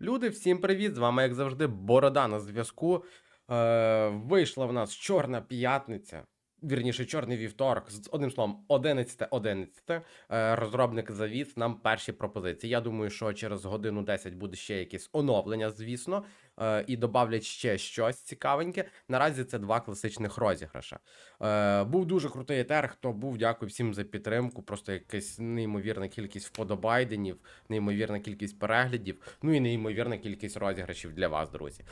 Люди, всім привіт! З вами, як завжди, Борода на зв'язку. Е, вийшла в нас Чорна п'ятниця. Вірніше, чорний вівторок, з одним словом, 11 11 е, Розробник завіз нам перші пропозиції. Я думаю, що через годину 10 буде ще якесь оновлення, звісно, е, і додавлять ще щось цікавеньке. Наразі це два класичних розіграша. Е, був дуже крутий етер. Хто був, дякую всім за підтримку. Просто якась неймовірна кількість вподобайденів, неймовірна кількість переглядів, ну і неймовірна кількість розіграшів для вас, друзі.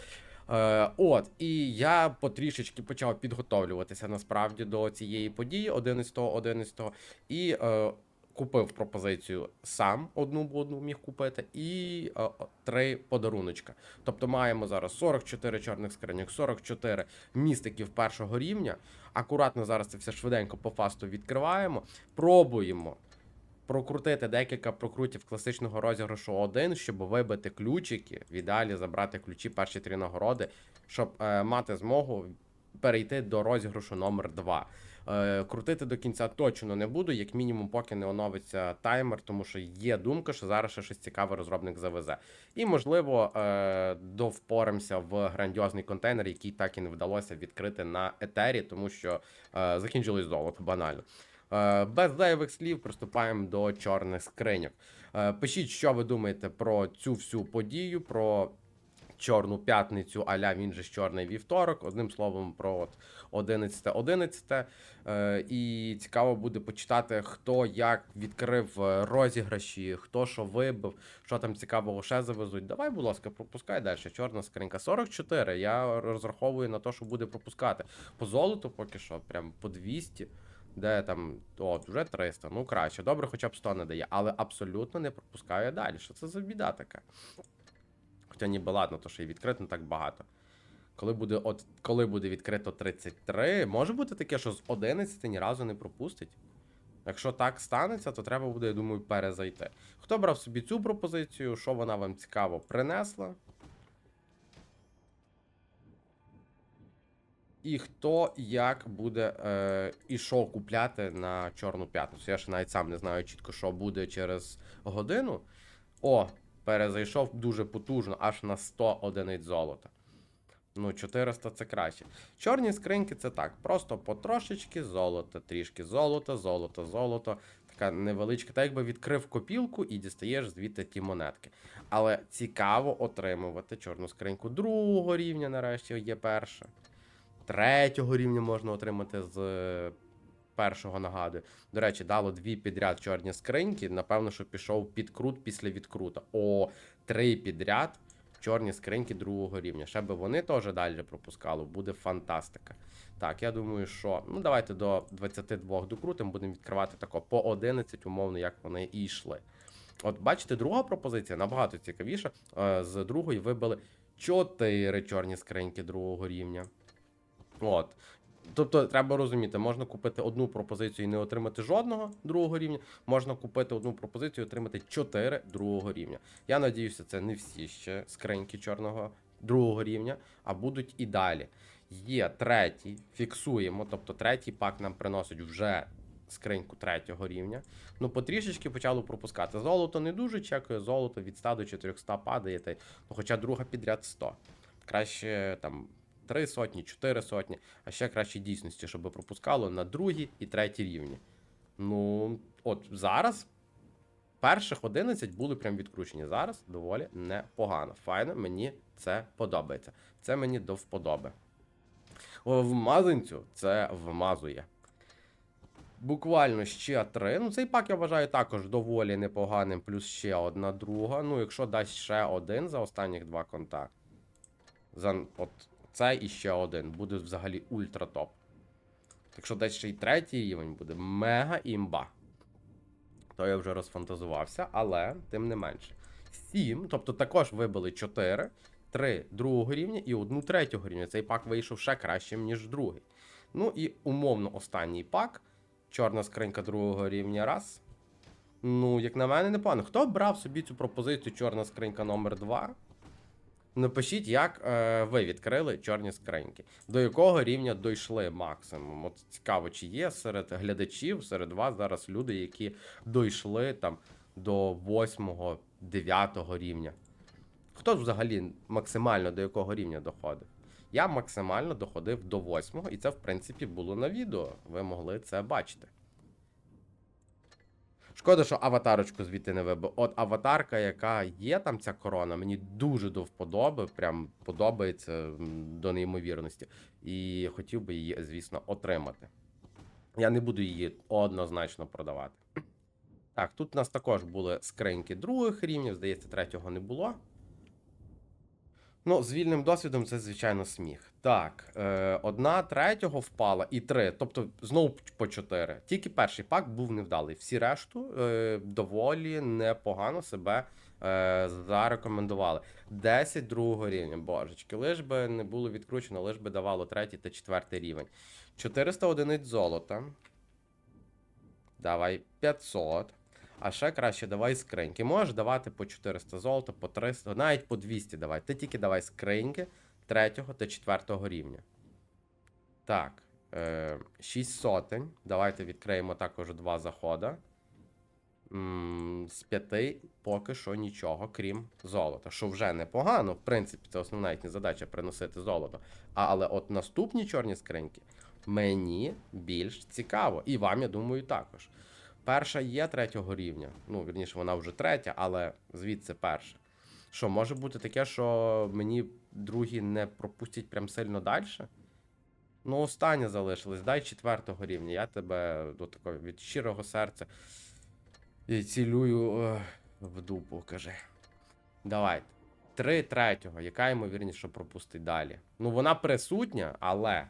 Е, от, і я потрішечки почав підготовлюватися насправді до цієї події 11-11 і е, купив пропозицію сам одну б одну міг купити, і е, три подаруночка. Тобто маємо зараз 44 чорних скриньок, 44 містиків першого рівня. Акуратно зараз це все швиденько по фасту відкриваємо. Пробуємо прокрутити декілька прокрутів класичного розіграшу один, щоб вибити ключики, в ідеалі забрати ключі перші три нагороди, щоб е, мати змогу перейти до розіграшу номер 2. Е, крутити до кінця точно не буду, як мінімум, поки не оновиться таймер, тому що є думка, що зараз ще щось цікаве розробник завезе. І, можливо, е, довпоримося в грандіозний контейнер, який так і не вдалося відкрити на етері, тому що е, закінчилось золото банально. Е, Без зайвих слів приступаємо до чорних скриньок. Е, Пишіть, що ви думаєте про цю всю подію, про чорну п'ятницю, аля він же чорний вівторок. Одним словом, про от 11-11. Е, І цікаво буде почитати, хто як відкрив розіграші, хто що вибив, що там цікавого ще завезуть. Давай, будь ласка, пропускай далі. Чорна скринька 44. Я розраховую на те, що буде пропускати. По золоту поки що, прям по 200. Де там, от, вже 300, ну краще. Добре, хоча б 100 не дає, але абсолютно не пропускає далі. Що це за біда така? Хоча ніби ладно, то що і відкрито не так багато. Коли буде, от, коли буде відкрито 33, може бути таке, що з 11 ні разу не пропустить. Якщо так станеться, то треба буде, я думаю, перезайти. Хто брав собі цю пропозицію, що вона вам цікаво принесла? І хто як буде е, і що купляти на Чорну п'ятницю. Я ще навіть сам не знаю чітко, що буде через годину. О, перезайшов дуже потужно, аж на 100 одиниць золота. Ну, 400 це краще. Чорні скриньки це так. Просто потрошечки золота, трішки золота, золото, золото. Така невеличка, так якби відкрив копілку і дістаєш звідти ті монетки. Але цікаво отримувати чорну скриньку другого рівня, нарешті є перша. Третього рівня можна отримати з е, першого нагадую. До речі, дало дві підряд чорні скриньки. Напевно, що пішов підкрут після відкрута. О, три підряд чорні скриньки другого рівня. Ще би вони теж далі пропускали, буде фантастика. Так, я думаю, що ну давайте до 22 докрутимо, будемо відкривати тако по 11, умовно, як вони і йшли. От бачите, друга пропозиція набагато цікавіша. Е, З другої вибили 4 чорні скриньки другого рівня. От. Тобто треба розуміти, можна купити одну пропозицію і не отримати жодного другого рівня. Можна купити одну пропозицію і отримати 4 другого рівня. Я надіюся, це не всі ще скриньки чорного другого рівня, а будуть і далі. Є третій, фіксуємо, тобто третій пак нам приносить вже скриньку третього рівня. Ну, потрішечки почало пропускати. Золото не дуже чекає, золото від 100 до 400 падає, ну, хоча друга підряд 100. Краще там. Три сотні, чотири сотні, а ще краще дійсності, щоб пропускало на другі і треті рівні. Ну, от зараз перших 11 були прям відкручені. Зараз доволі непогано. Файно, мені це подобається. Це мені до вподоби. Вмазанцю це вмазує. Буквально ще три. Ну, цей пак я вважаю також доволі непоганим, плюс ще одна друга. Ну, якщо дасть ще один за останніх два конта. За, от цей і ще один. Буде взагалі ультра топ. Якщо дасть ще й третій рівень, буде мега імба. То я вже розфантазувався, але тим не менше. Сім, тобто також вибили 4, 3 другого рівня і одну третього рівня. Цей пак вийшов ще кращим, ніж другий. Ну і умовно останній пак. Чорна скринька другого рівня раз. Ну, як на мене, непогано. Хто брав собі цю пропозицію чорна скринька номер 2 Напишіть, як е, ви відкрили чорні скриньки. До якого рівня дійшли максимум? От цікаво, чи є серед глядачів, серед вас зараз люди, які дійшли там до 8-9 рівня. хто взагалі максимально до якого рівня доходив? Я максимально доходив до восьмого, і це, в принципі, було на відео. Ви могли це бачити. Шкода, що аватарочку звідти не вибив. От аватарка, яка є там ця корона, мені дуже до вподоби, прям подобається до неймовірності. І хотів би її, звісно, отримати. Я не буду її однозначно продавати. Так, тут у нас також були скриньки других рівнів, здається, третього не було. Ну, з вільним досвідом це, звичайно, сміх. Так, е, одна третього впала і три. Тобто знову по чотири. Тільки перший пак був невдалий. Всі решту е, доволі непогано себе е, зарекомендували. 10 другого рівня, божечки. Лиш би не було відкручено, лиш би давало третій та четвертий рівень. 400 одиниць золота. Давай 500. А ще краще давай скриньки. Можеш давати по 400 золота, по 300, навіть по 200 давай. Ти тільки давай скриньки третього та четвертого рівня. Так. Е, 6 сотень. Давайте відкриємо також два заходи. З п'яти поки що нічого, крім золота. Що вже непогано, в принципі, це основна їхня задача приносити золото. Але от наступні чорні скриньки мені більш цікаво. І вам, я думаю, також. Перша є третього рівня. Ну, вірніше, вона вже третя, але звідси перша. Що, може бути таке, що мені другі не пропустять прям сильно далі? Ну, останнє залишилось. Дай четвертого рівня. Я тебе до такого від щирого серця і цілюю е, в дупу, каже. Давайте. Три третього. Яка ймовірність, що пропустить далі? Ну, вона присутня, але.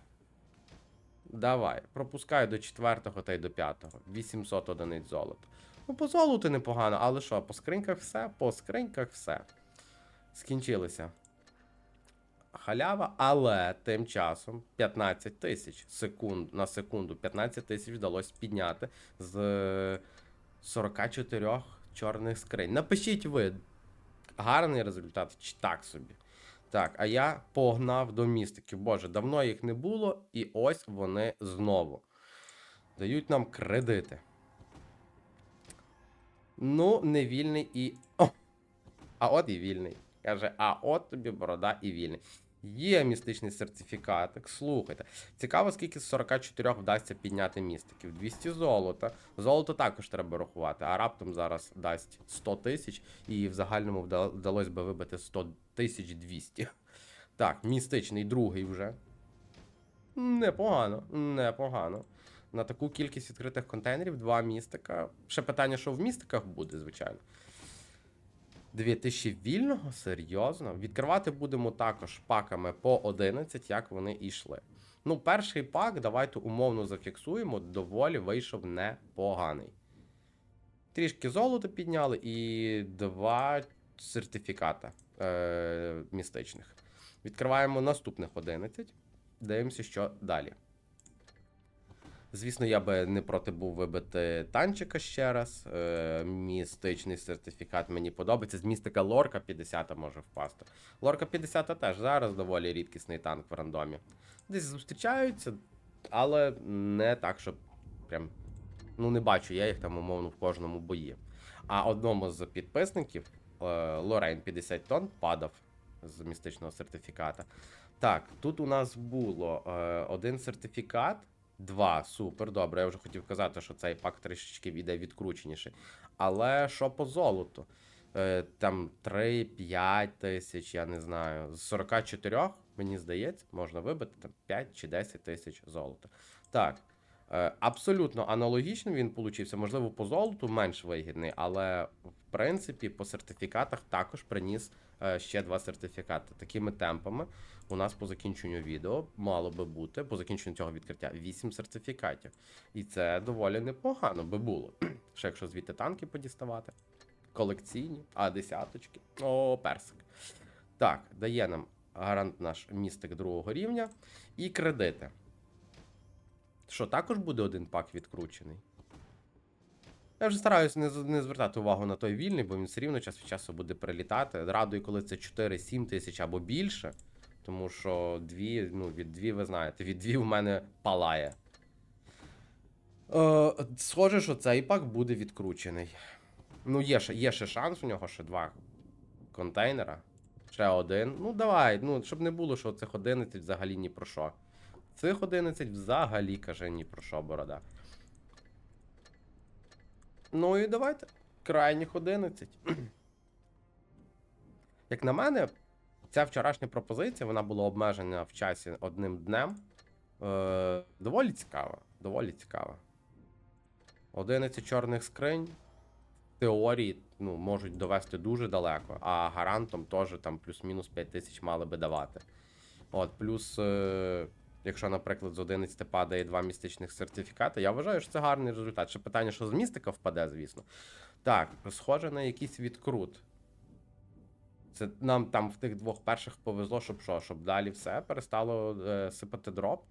Давай, пропускаю до четвертого та й до п'ятого. 800 одиниць золота. Ну, по золоту непогано, але що, по скриньках все? По скриньках все. Скінчилися. Халява, але тим часом 15 тисяч секунд на секунду. 15 тисяч вдалося підняти з 44 чорних скринь. Напишіть ви, гарний результат чи так собі. Так, а я погнав до містиків. Боже, давно їх не було, і ось вони знову. Дають нам кредити. Ну, не вільний і. О! А от і вільний. Каже, а от тобі борода і вільний. Є містичний сертифікатик. Слухайте. Цікаво, скільки з 44 вдасться підняти містиків. 200 золота. Золото також треба рахувати, а раптом зараз дасть 100 тисяч, і в загальному вдалося би вибити 100 тисяч 200. Так, містичний другий вже. Непогано, непогано. На таку кількість відкритих контейнерів, два містика. Ще питання, що в містиках буде, звичайно. 2000 вільного? Серйозно? Відкривати будемо також паками по 11, як вони йшли. Ну, перший пак, давайте умовно зафіксуємо, доволі вийшов непоганий. Трішки золота підняли і два сертифіката е- містичних. Відкриваємо наступних 11. Дивимося, що далі. Звісно, я би не проти був вибити танчика ще раз. Е, містичний сертифікат мені подобається. З містика Лорка 50 може впасти. Лорка 50 теж зараз доволі рідкісний танк в рандомі. Десь зустрічаються, але не так, щоб прям. Ну, не бачу я їх там, умовно, в кожному бої. А одному з підписників Лорейн 50 тонн падав з містичного сертифіката. Так, тут у нас було е, один сертифікат. Два, супер, добре. Я вже хотів казати, що цей пак трішечки йде відкрученіший. Але що по золоту? Е, там 3-5 тисяч, я не знаю. З 44, мені здається, можна вибити там 5 чи 10 тисяч золота. Так. Е, абсолютно аналогічно він получився. Можливо, по золоту менш вигідний, але принципі по сертифікатах також приніс е, ще два сертифікати. Такими темпами у нас по закінченню відео мало би бути, по закінченню цього відкриття, 8 сертифікатів. І це доволі непогано би було. Ще якщо звідти танки подіставати. Колекційні, а десяточки. О, персик. Так, дає нам гарант наш містик другого рівня. І кредити. Що, також буде один пак відкручений? Я вже стараюся не, не звертати увагу на той вільний, бо він все рівно час від часу буде прилітати. Радую, коли це 4-7 тисяч або більше. Тому що дві, ну, від дві, ви знаєте, від дві в мене палає. Е, схоже, що цей пак буде відкручений. Ну, є ще, є ще шанс у нього, ще два контейнера. Ще один. Ну давай, ну, щоб не було, що цих 11 взагалі ні про що. Цих 11 взагалі каже ні про що, борода. Ну і давайте. Крайніх 11. Як на мене, ця вчорашня пропозиція, вона була обмежена в часі одним днем. Е, доволі цікава. Доволі цікава. 11 чорних скринь. В теорії ну, можуть довести дуже далеко, а гарантом теж там плюс-мінус 5 тисяч мали би давати. От, плюс, е, якщо, наприклад, з 11 падає два містичних сертифікати, я вважаю, що це гарний результат. Ще питання, що з містика впаде, звісно. Так, схоже на якийсь відкрут. Це нам там в тих двох перших повезло, щоб що, щоб далі все перестало е, сипати дроп.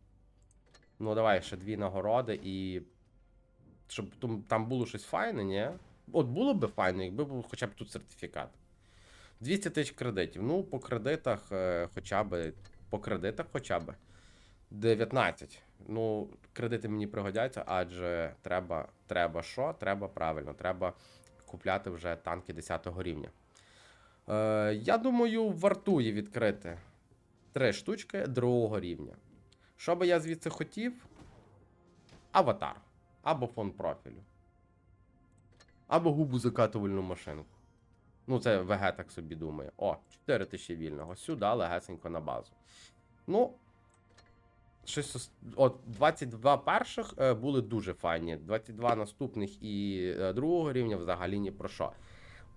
Ну, давай ще дві нагороди і. Щоб там, було щось файне, ні? От було б файно, якби був хоча б тут сертифікат. 200 тисяч кредитів. Ну, по кредитах е, хоча б. По кредитах хоча б. 19. Ну, кредити мені пригодяться, адже треба, треба що? Треба правильно, треба купляти вже танки 10 рівня. Е, я думаю, вартує відкрити три штучки другого рівня. Що би я звідси хотів? Аватар. Або фон профілю. Або губу закатувальну машинку. Ну, це ВГ так собі думає. О, 4 тисячі вільного. Сюди легесенько на базу. Ну. Щось, от 22 перших е, були дуже файні. 22 наступних і е, другого рівня взагалі ні про що.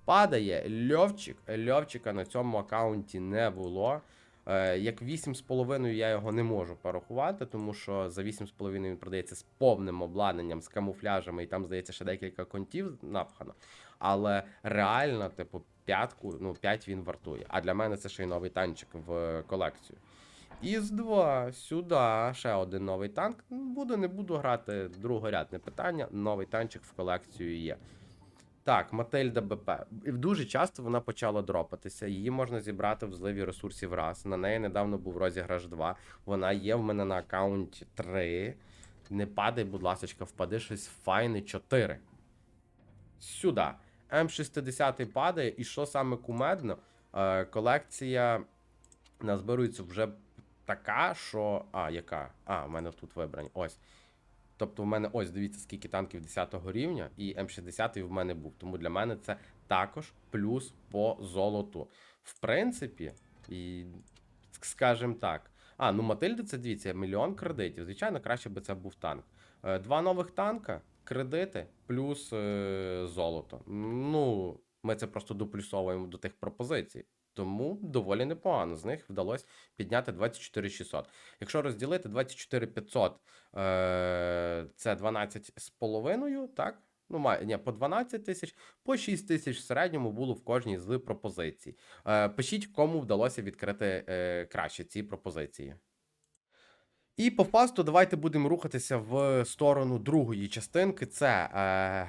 Падає льовчик. Льовчика на цьому аккаунті не було. Е, Як 8,5 я його не можу порахувати, тому що за 8,5 він продається з повним обладнанням, з камуфляжами, і там, здається, ще декілька контів напхано. Але реально, типу, п'ятку, ну, 5 він вартує. А для мене це ще й новий танчик в колекцію. Із 2 сюди ще один новий танк. Буду, не буду грати другорядне питання. Новий танчик в колекцію є. Так, Мательда БП. Дуже часто вона почала дропатися. Її можна зібрати в зливі ресурсів раз. На неї недавно був розіграш 2. Вона є в мене на аккаунті 3. Не падай, будь ласка, впади щось файне 4. Сюди. М60 падає, і що саме кумедно, е, колекція назбирується вже така, що. А, яка? А, в мене тут вибрані. Ось. Тобто, в мене ось дивіться, скільки танків 10 рівня, і М60 в мене був. Тому для мене це також плюс по золоту. В принципі, і скажімо так. А, ну Матильда, це дивіться, мільйон кредитів. Звичайно, краще би це був танк. Е, Два нових танка, кредити, плюс е, золото. Ну, ми це просто доплюсовуємо до тих пропозицій. Тому доволі непогано. З них вдалося підняти 24 600. Якщо розділити 24 500, е, це 12 з половиною, так? Ну, ні, по 12 тисяч, по 6 тисяч в середньому було в кожній з пропозицій. Е, пишіть, кому вдалося відкрити е, краще ці пропозиції. І по фасту давайте будемо рухатися в сторону другої частинки. Це е,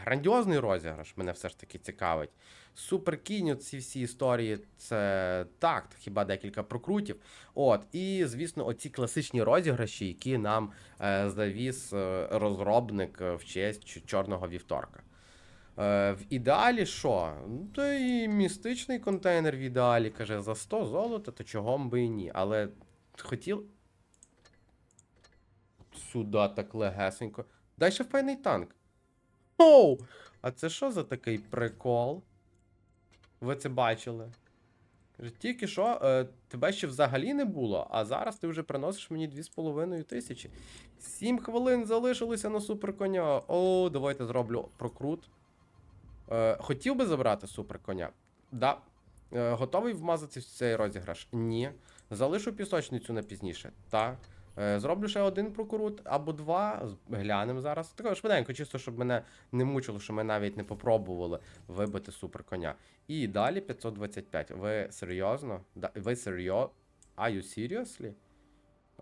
грандіозний розіграш, мене все ж таки цікавить. Суперкінь, ці всі історії, це так, хіба декілька прокрутів. От, і звісно, оці класичні розіграші, які нам е, завіз е, розробник е, в честь чорного вівторка. Е, в ідеалі що? Ну, Та і містичний контейнер в ідеалі каже за 100 золота, то чого б і ні. Але хотів. Сюди так легесенько. Дай ще файний танк. Оу! А це що за такий прикол? Ви це бачили? Тільки що е, тебе ще взагалі не було, а зараз ти вже приносиш мені 2,5 тисячі. 7 хвилин залишилося на суперконя. О, давайте зроблю прокрут. Е, хотів би забрати суперконя? Да. Е, готовий вмазатися в цей розіграш? Ні. Залишу пісочницю на пізніше. Так. Зроблю ще один прокрут або два. Глянемо зараз. Такого швиденько, чисто, щоб мене не мучило, що ми навіть не попробували вибити суперконя. І далі 525. Ви серйозно? Ви серйозно? Are you seriously?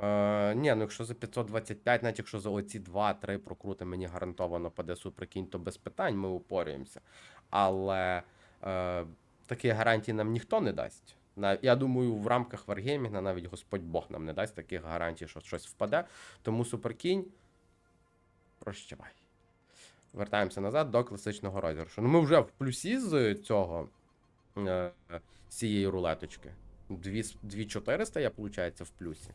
Е, ні, ну якщо за 525, навіть якщо за оці 2-3 прокрути мені гарантовано паде суперкінь, то без питань ми упорюємося. Але е, такі гарантії нам ніхто не дасть. Я думаю, в рамках Wargaming навіть Господь Бог нам не дасть таких гарантій, що щось впаде. Тому суперкінь. Прощавай. Вертаємося назад до класичного розіграшу. Ну, ми вже в плюсі з цього е, з цієї рулеточки. Дві с- 2400 я, виходить, в плюсі.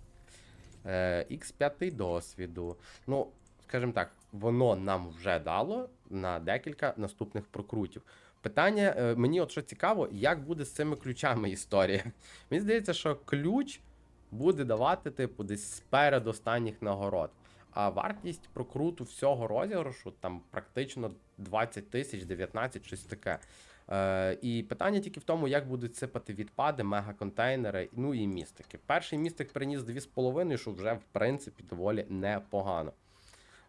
Е, X5 досвіду. Ну, скажімо так, воно нам вже дало на декілька наступних прокрутів. Питання, е, мені от що цікаво, як буде з цими ключами історія. Мені здається, що ключ буде давати, типу, десь з передостанніх нагород. А вартість прокруту всього розіграшу там практично 20 тисяч, 19, щось таке. Е, і питання тільки в тому, як будуть сипати відпади, мегаконтейнери, ну і містики. Перший містик приніс 2,5, що вже в принципі доволі непогано.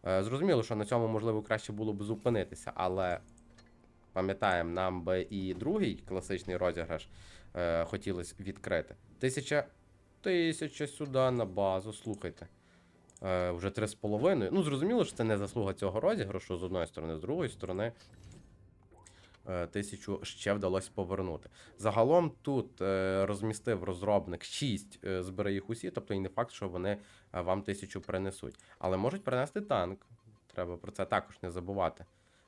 Е, зрозуміло, що на цьому можливо краще було б зупинитися, але пам'ятаємо, нам би і другий класичний розіграш е, хотілося відкрити. Тисяча, тисяча сюди на базу, слухайте. Е, вже 3,5. Ну, зрозуміло, що це не заслуга цього розіграшу з одної сторони, з другої сторони. е, Тисячу ще вдалося повернути. Загалом тут е, розмістив розробник 6 е, збери їх усі, тобто і не факт, що вони вам тисячу принесуть. Але можуть принести танк. Треба про це також не забувати.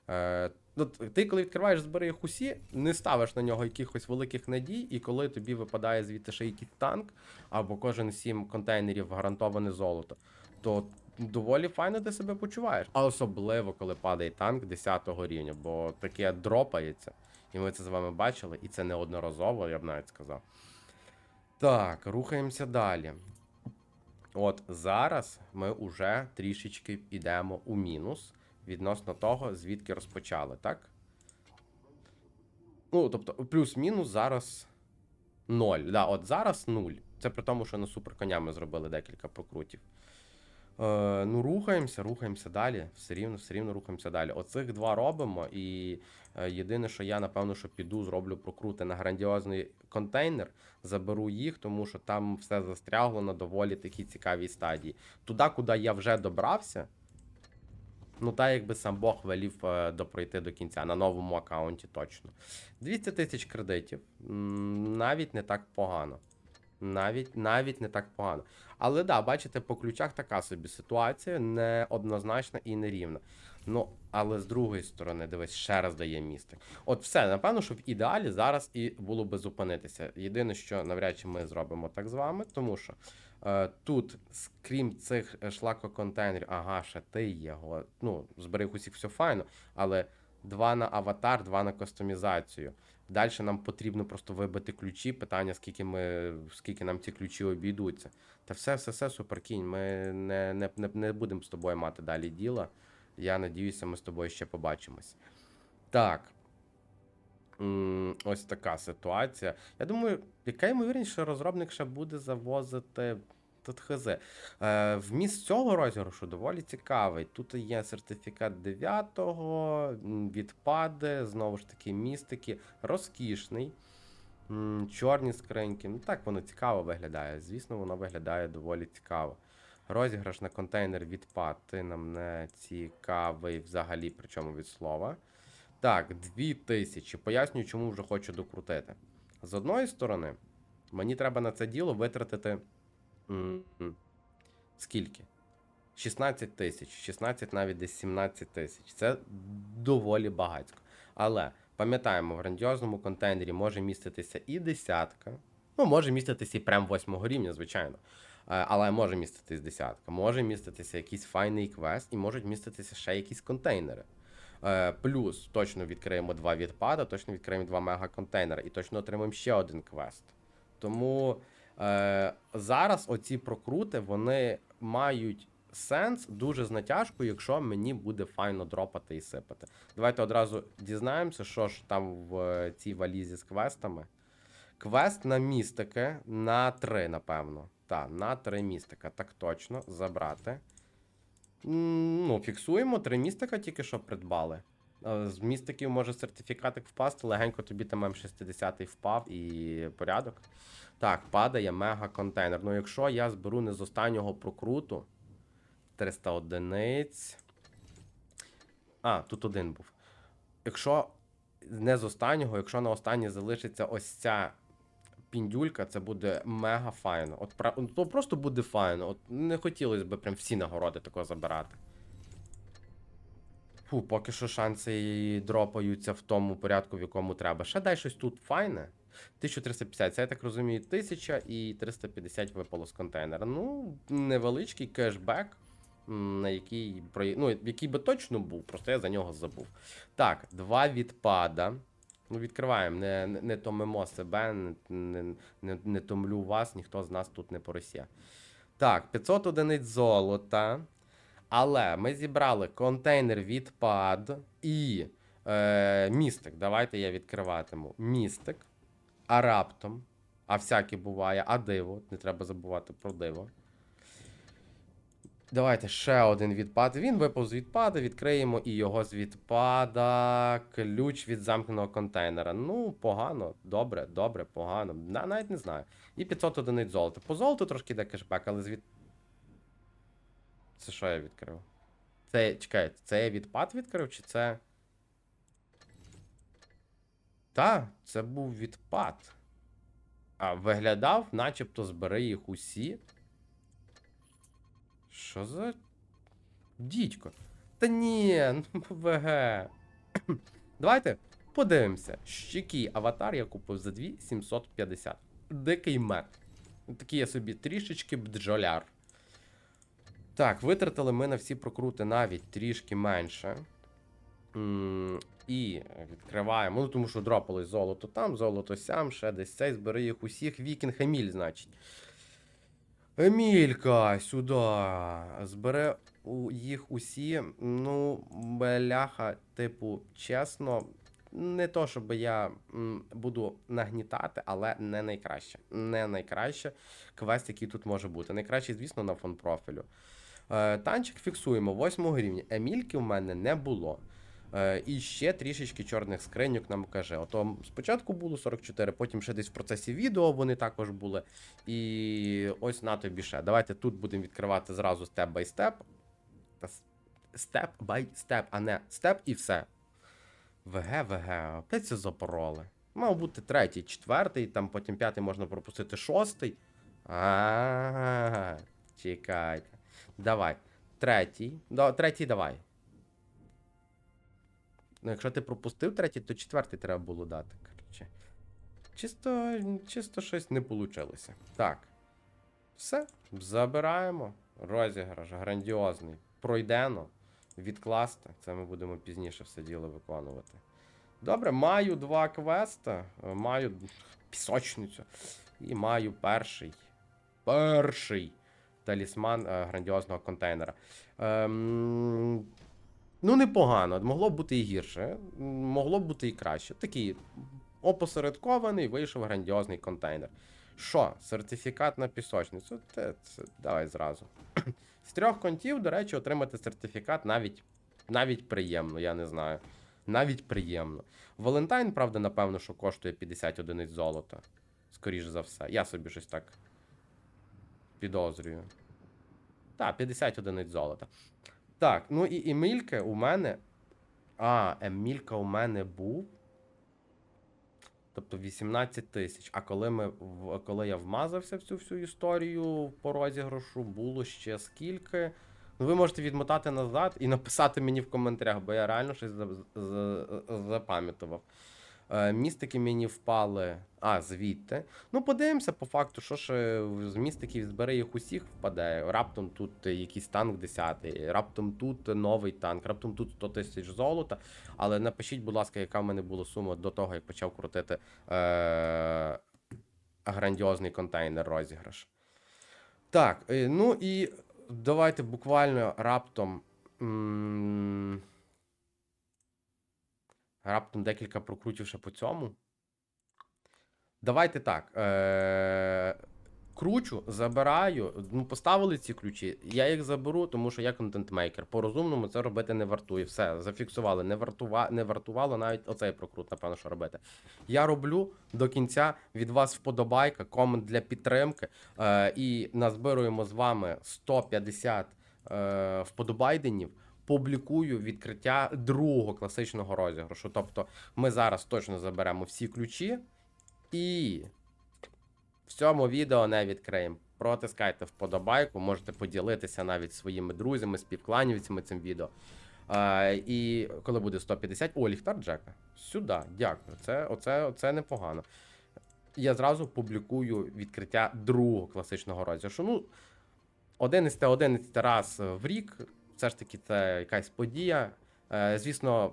Е, ну, ти, коли відкриваєш збери їх усі, не ставиш на нього якихось великих надій, і коли тобі випадає звідти ще якийсь танк, або кожен сім контейнерів гарантоване золото, то доволі файно ти себе почуваєш. А особливо, коли падає танк 10 рівня, бо таке дропається. І ми це з вами бачили, і це неодноразово, я б навіть сказав. Так, рухаємося далі. От зараз ми вже трішечки йдемо у мінус відносно того, звідки розпочали, так? Ну, тобто, плюс-мінус зараз 0. Да, от зараз 0. Це при тому, що на суперконя ми зробили декілька прокрутів. Е, ну, рухаємося, рухаємося далі. Все рівно, все рівно рухаємося далі. Оцих два робимо. І е, єдине, що я, напевно, що піду, зроблю прокрути на грандіозний контейнер, заберу їх, тому що там все застрягло на доволі такій цікавій стадії. Туди, куди я вже добрався. Ну, так, якби сам Бог велів е, допройти до кінця на новому аккаунті точно. 200 тисяч кредитів. Навіть не так погано. Навіть, навіть не так погано. Але да, бачите, по ключах така собі ситуація, неоднозначна і нерівна. Ну, але з другої сторони, дивись, ще раз дає містик. От все, напевно, що в ідеалі зараз і було би зупинитися. Єдине, що навряд чи ми зробимо так з вами, тому що е, тут, крім цих е, шлакоконтейнерів, ага, ще ти є, го- ну, зберіг усіх все файно, але два на аватар, два на кастомізацію. Далі нам потрібно просто вибити ключі. Питання, скільки ми, скільки нам ці ключі обійдуться. Та все, все, все, суперкінь. Ми не, не, не, не будемо з тобою мати далі діла. Я надіюся, ми з тобою ще побачимось. Так. Ось така ситуація. Я думаю, яка ймовірність, що розробник ще буде завозити тут хз. Е, вміст цього розіграшу доволі цікавий. Тут є сертифікат 9-го, відпади, знову ж таки, містики, розкішний. Чорні скриньки. Ну так воно цікаво виглядає. Звісно, воно виглядає доволі цікаво. Розіграш на контейнер відпад. Ти нам не цікавий взагалі, причому від слова. Так, 2000. Пояснюю, чому вже хочу докрутити. З одної сторони, мені треба на це діло витратити. Скільки? 16 тисяч, 16 навіть десь 17 тисяч. Це доволі багатько. Але пам'ятаємо, в грандіозному контейнері може міститися і десятка. Ну, може міститися і прям восьмого рівня, звичайно. Е, Але може міститись десятка, може міститися якийсь файний квест, і можуть міститися ще якісь контейнери. Е, Плюс точно відкриємо два відпада, точно відкриємо два мегаконтейнери і точно отримаємо ще один квест. Тому е, зараз оці прокрути вони мають сенс дуже з натяжкою, якщо мені буде файно дропати і сипати. Давайте одразу дізнаємося, що ж там в е, цій валізі з квестами. Квест на містики на 3, напевно. Так, на 3 містика. Так точно, забрати. Ну, фіксуємо, 3 містика тільки що придбали. Е, З містиків може сертифікатик впасти, легенько тобі там М60 впав і порядок. Так, падає мега контейнер. Ну, якщо я зберу не з останнього прокруту 300 одиниць. А, тут один був. Якщо не з останнього, якщо на останнє залишиться ось ця піндюлька, це буде мега файно. От ну, то просто буде файно. От не хотілося б прям всі нагороди такого забирати. Фу, поки що шанси дропаються в тому порядку, в якому треба. Ще дай щось тут файне. 1350, це я так розумію, 1000 і 350 випало з контейнера. Ну, невеличкий кешбек, на який, ну, який би точно був, просто я за нього забув. Так, два відпада. Ну, відкриваємо, не, не, томимо себе, не, не, не, не томлю вас, ніхто з нас тут не поросє. Так, 500 одиниць золота. Але ми зібрали контейнер відпад і е, містик. Давайте я відкриватиму. Містик. А раптом. А всяке буває, а диво. Не треба забувати про диво. Давайте ще один відпад. Він випав з відпада, відкриємо і його з відпада. Ключ від замкненого контейнера. Ну, погано, добре, добре, погано. На, навіть не знаю. І 500 одиниць золота. По золоту трошки йде кешбек, але з. Це що я відкрив? Це. Чекайте, це я відпад відкрив, чи це. Та, це був відпад. А виглядав, начебто збери їх усі. Що за. Дідько. Та ні, ну ВГ. Давайте подивимося, який аватар я купив за 2750. Дикий мед. Такий я собі трішечки бджоляр. Так, витратили ми на всі прокрути навіть трішки менше. М, І відкриваємо. Ну, тому що дропалось золото там, золото сям, ще десь цей, збери їх усіх. Вікінг Еміль, значить. Емілька, сюди. Збере їх усі. Ну, бляха, типу, чесно, не то, щоб я буду нагнітати, але не найкраще. Не найкраще квест, який тут може бути. Найкраще, звісно, на фон профілю. Е, танчик фіксуємо 8 рівня. Емільки в мене не було. Е, і ще трішечки чорних скриньок нам каже. Ото спочатку було 44, потім ще десь в процесі відео вони також були. І ось на тобі ще. Давайте тут будемо відкривати зразу степ бай степ. Та степ бай степ, а не степ і все. ВГ, ВГ, опять це запороли. Мав бути третій, четвертий, там потім п'ятий можна пропустити шостий. А, чекайте. Давай. Третій. Третій давай. Ну, якщо ти пропустив третій, то четвертий треба було дати. Коротше. Чисто, чисто щось не вийшло. Так. Все. Забираємо. Розіграш грандіозний. Пройдено. Відкласти. Це ми будемо пізніше все діло виконувати. Добре, маю два квеста. е, Маю пісочницю. І маю перший. Перший талісман е, грандіозного контейнера. Ем, ну, непогано. Могло б бути і гірше. Могло б бути і краще. Такий опосередкований, вийшов грандіозний контейнер. Що, сертифікат на пісочницю? Те, це, давай зразу. З трьох контів, до речі, отримати сертифікат навіть, навіть приємно, я не знаю. Навіть приємно. Валентайн, правда, напевно, що коштує 50 одиниць золота. Скоріше за все. Я собі щось так підозрюю. Так, 50 одиниць золота. Так, ну і Емілька у мене. А, Емілька у мене був. Тобто 18 тисяч. А коли ми коли я вмазався в цю всю історію по розіграшу, було ще скільки. Ну, ви можете відмотати назад і написати мені в коментарях, бо я реально щось за- за- запам'ятував. Е, містики мені впали. А, звідти. Ну, подивимося по факту, що ж з містиків збере їх усіх впаде. Раптом тут якийсь танк 10, раптом тут новий танк, раптом тут 100 тисяч золота. Але напишіть, будь ласка, яка в мене була сума до того, як почав крутити е- грандіозний контейнер розіграш. Так, е, ну і давайте буквально раптом. м, Раптом декілька прокрутів ще по цьому. Давайте так. Е- кручу, забираю. Ну, поставили ці ключі. Я їх заберу, тому що я контентмейкер. По-розумному це робити не вартує. Все, зафіксували. Не, вартува... не вартувало навіть оцей прокрут, напевно, що робити. Я роблю до кінця від вас вподобайка, комент для підтримки. Е- і назбируємо з вами 150 е- вподобайденів. Публікую відкриття другого класичного розіграшу. Тобто ми зараз точно заберемо всі ключі і в цьому відео не відкриємо. Протискайте вподобайку, можете поділитися навіть своїми друзями, співкланівцями цим відео. Е, і коли буде 150. О, ліхтар Джека. Сюди, дякую. Це, оце, оце непогано. я зразу публікую відкриття другого класичного розіграшу. Ну, 11 11 раз в рік. Все ж таки, це якась подія. Е, звісно,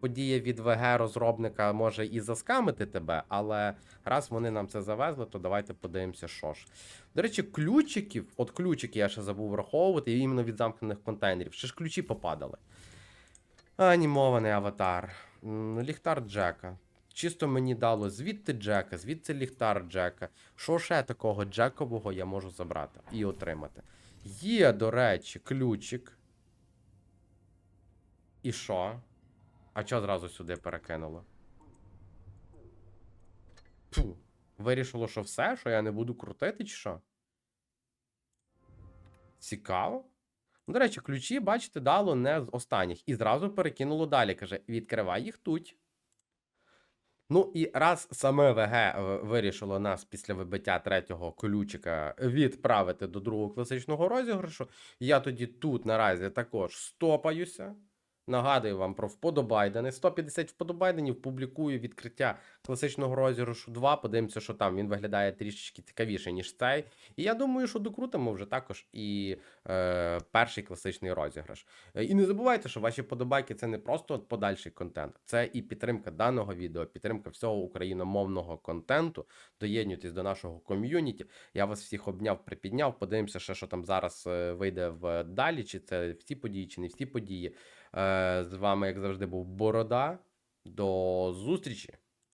подія від ВГ розробника може і заскамити тебе, але раз вони нам це завезли, то давайте подивимося, що ж. До речі, ключиків, от ключики я ще забув враховувати, іменно від замкнених контейнерів. Ще ж ключі попадали. Анімований аватар. Ліхтар Джека. Чисто мені дало звідти Джека, звідси ліхтар Джека. Що ще такого Джекового я можу забрати і отримати? Є, до речі, ключик. І що? А чого зразу сюди перекинуло? Фу. Вирішило, що все, що я не буду крутити, чи що? Цікаво. Ну, До речі, ключі, бачите, дало не з останніх. І зразу перекинуло далі. Каже: відкривай їх тут. Ну і раз саме ВГ е, вирішило нас після вибиття третього ключика відправити до другого класичного розіграшу, я тоді тут наразі також стопаюся. Нагадую вам про вподобайдени. 150 вподобайденів публікую відкриття класичного розіграшу 2. Подивимося, що там він виглядає трішечки цікавіше, ніж цей. І я думаю, що докрутимо вже також і е, перший класичний розіграш. Е, І не забувайте, що ваші подобайки це не просто подальший контент, це і підтримка даного відео, підтримка всього україномовного контенту. Доєднуйтесь до нашого ком'юніті. Я вас всіх обняв, припідняв. Подивимося, ще, що там зараз е, вийде в далі, чи це всі події, чи не всі події. Е, З вами, як завжди, був Борода. До зустрічі!